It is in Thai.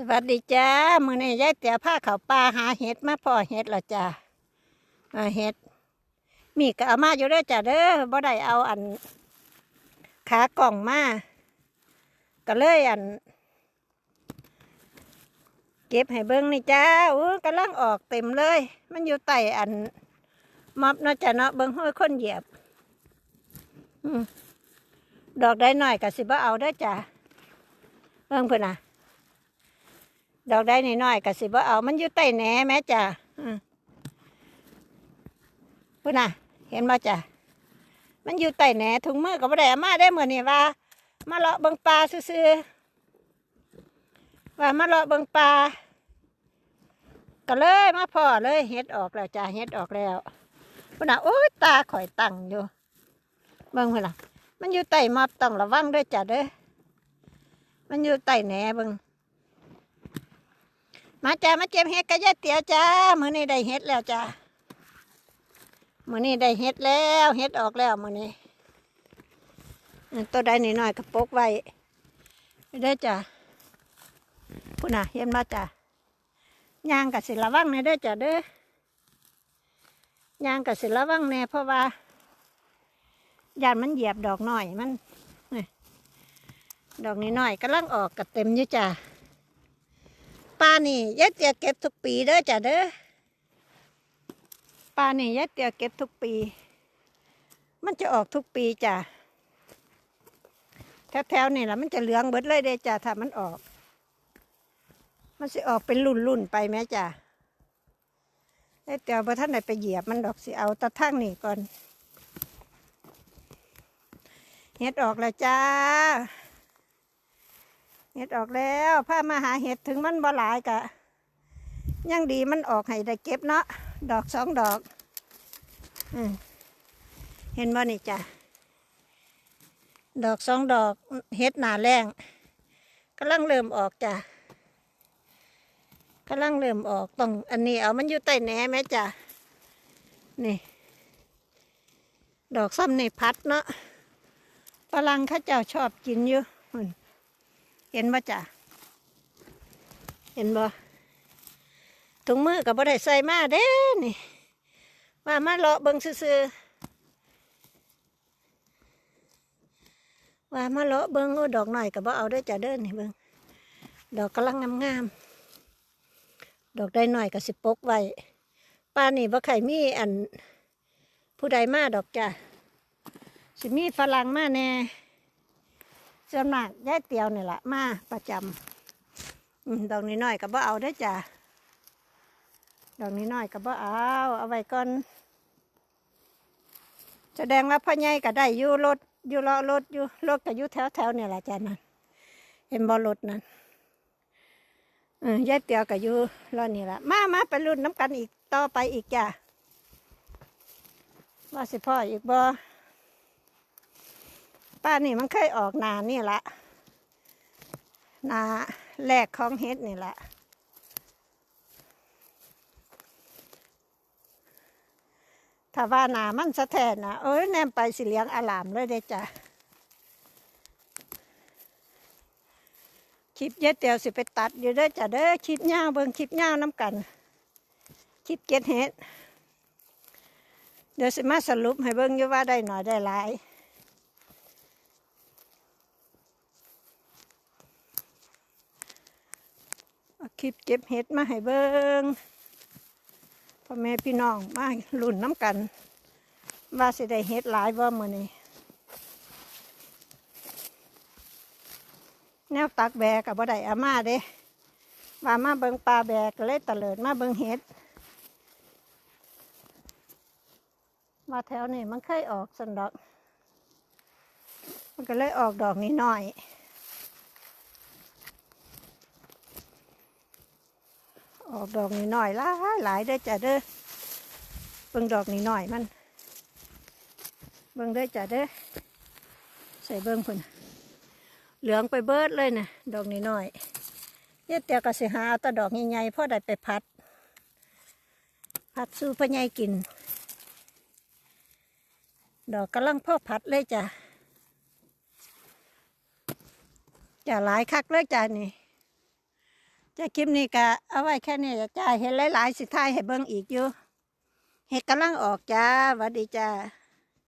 สวัสดีจ้ามือนี้ยายเตี๋ยผ้าเขาวปลาหาเห็ดมาพ่อเห็ดและจ้าเห็ด มีก็เอามาอยู่เด้อจ้าเด้อบ่ได้เอาอัน ขากล่องมาก็เลยอัน เก็บให้เบิ่งนี่จ้าอู้กำลังออกเต็มเลย มันอยู่ใต้อันม็อบเนาะจ้ะเนาะเบิ่งห้อยคนเหยียบดอกได้หน่อยก็สิบ่เอาเด้อจ้าเบิ่งเพิ่นน่ะ ดอกได้น้อยๆก็สิบ่เอา มันอยู่ใต้แหนแม่จ้ะพุ่นน่ะ เห็นบ่จ้ะ มันอยู่ใต้แหนถุงมือก็บ่ได้มาได้เหมือนนี่ว่า มาเลาะเบิ่งปลาซื่อๆว่ามาเลาะเบิ่งปลาก็เลยมาพอเลยเฮ็ดออกแล้วจ้ะเฮ็ดออกแล้วพุ่นน่ะโอ้ยตาข่อยตั้งอยู่เบิ่งพุ่นน่ะ มันอยู่ใต้มอบต้องระวังด้วยจ้ะเด้อมันอยู่ใต้แหนเบิ่ง มาจ้ามาเจ็บเห็ดกระยะเตี๋ยวจ้ามื้อนี้ได้เห็ดแล้วจ้ามื้อนี้ได้เห็ดแล้วเห็ดออกแล้วมื้อนี้ตัวใดนิดหน่อยๆกระปกไว้ไม่ได้จ้าพุ่นน่ะเห็นมาจ้าย่างกับสิระวังในเด้จ้าเด้อย่างกับสิระวังแน่เพราะว่ายานมันเหยียบดอกน้อยมันดอกนี้น้อยๆกำลังออกกระเต็มอยู่จ้า ปลานี่ยายเตียเก็บทุกปีเด้อจ้ะเด้อปลานี่ยายเตียเก็บทุกปี มันจะออกทุกปีจ้ะแถวๆนี่แหละมันจะเหลืองเบิดเลยเด้อจ้ะถ้ามันออก มันสิออกเป็นรุ่นๆไปแม่จ้ะยายเตียบ่ท่านไหนไปเหยียบมันดอกสิเอาตะทั้งนี่ก่อนเฮ็ดออกแล้วจ้า เห็ดออกแล้วพามาหาเห็ดถึงมันบ่หลายกะยังดีมันออกให้ได้เก็บเนาะดอกสองดอกอเห็นบ่นี่จ้ะดอกสองดอกเห็ดหนาแรงกำลังเริ่มออกจ้ะกำลังเริ่มออกต้องอันนี้เอามันอยู่ใต้แหนไหมจ้ะนี่ ดอกซ้ำในพัดเนาะฝรั่งข้าเจ้าชอบกินอยู่หุ่น เห็นบ่จ้ะเห็นบ่ถุงมือกับบ่ได้ใส่มาเด้นี่ว่ามาเลาะเบิ่งซื่อๆว่ามาเลาะเบิ่งโอ้ดอกหน่อยกับบ่เอาได้อจ้ะเด้อนี่เบิ่งดอกกำลังงามๆดอกได้หน่อยกับสิปกไว้ป้านี่บ่ใครมีอันผู้ใดมาดอกจ้ะสิมีฝรั่งมาแน่ ส่วนมากยายเตียวนี่แหละมาประจำดอกนี้น้อยๆก็บ่เอาได้จ้ะดอกนี้น้อยก็บ่เอาเอาไว้ก่อนแสดงว่าพ่อใหญ่ก็ได้อยู่รถอยู่รอรถอยู่รถก็อยู่แถวแถวๆนี่แหละจ้ะนั่นเห็นบ่รถนั่นเออยายเตียวก็อยู่รอนี่แหละมามาไปรุ่นน้ำกันอีกต่อไปอีกจ้ะว่าสิพ่ออีกบ่ ป้านี่มันเคยออกนานี่ละนาแรกของเฮ็ดนี่ละถ้าว่านามันสะแทนนะเอ้ยแนมไปสิเลี้ยงอาลามเลยเด้จ้ะคลิปเย็ดเตียวสิไปตัดอยู่เด้อจ้ะเด้อคลิปย่าเบิ่งคลิปย่าน้ำกันคลิปเก็ดเฮ็ดเดี๋ยวสิมาสรุปให้เบิ่งอยู่ว่าได้หน่อยได้หลาย เอา คลิปเก็บเห็ดมาให้เบิงพ่อแม่พี่น้องมาลุ่นน้ำกัน ว่าสิได้เห็ดหลายบ่ามือนี้แนวตักแบกกับบ่ได้อามาเด้ว่ามาเบิงปลาแบกเลยตะเลิดมาเบิงเห็ดว่าแถวนี้มันเคยออกสันดอก มันก็เลยออกดอกนี้หน่อย ออกดอกนี้หน่อยหลายหลายเด้อจ้ะเด้อเบิ่งดอกนี้หน่อยมัน เบิ่งเด้อจ้ะเด้อใส่เบิ่งพุ่นเหลืองไปเบิดเลยนะดอกนี้หน่อยเย็ดเตียก็สิหาเอาแตะดอกใหญ่ๆพ่อได้ไปพัด พัดสู้พ่อใหญ่กิน ดอกกำลังพ่อพัดเลยจ้ะจะหลายคักเลยจ้ะนี่ จ้าคลิปนี้ก็เอาไว้แค่นี้จ้ะจ้าเห็นหลายๆสิท้ายให้เบิ่งอีกอยู่เห็ดกำลังออกจ้าสวัสดีจ้า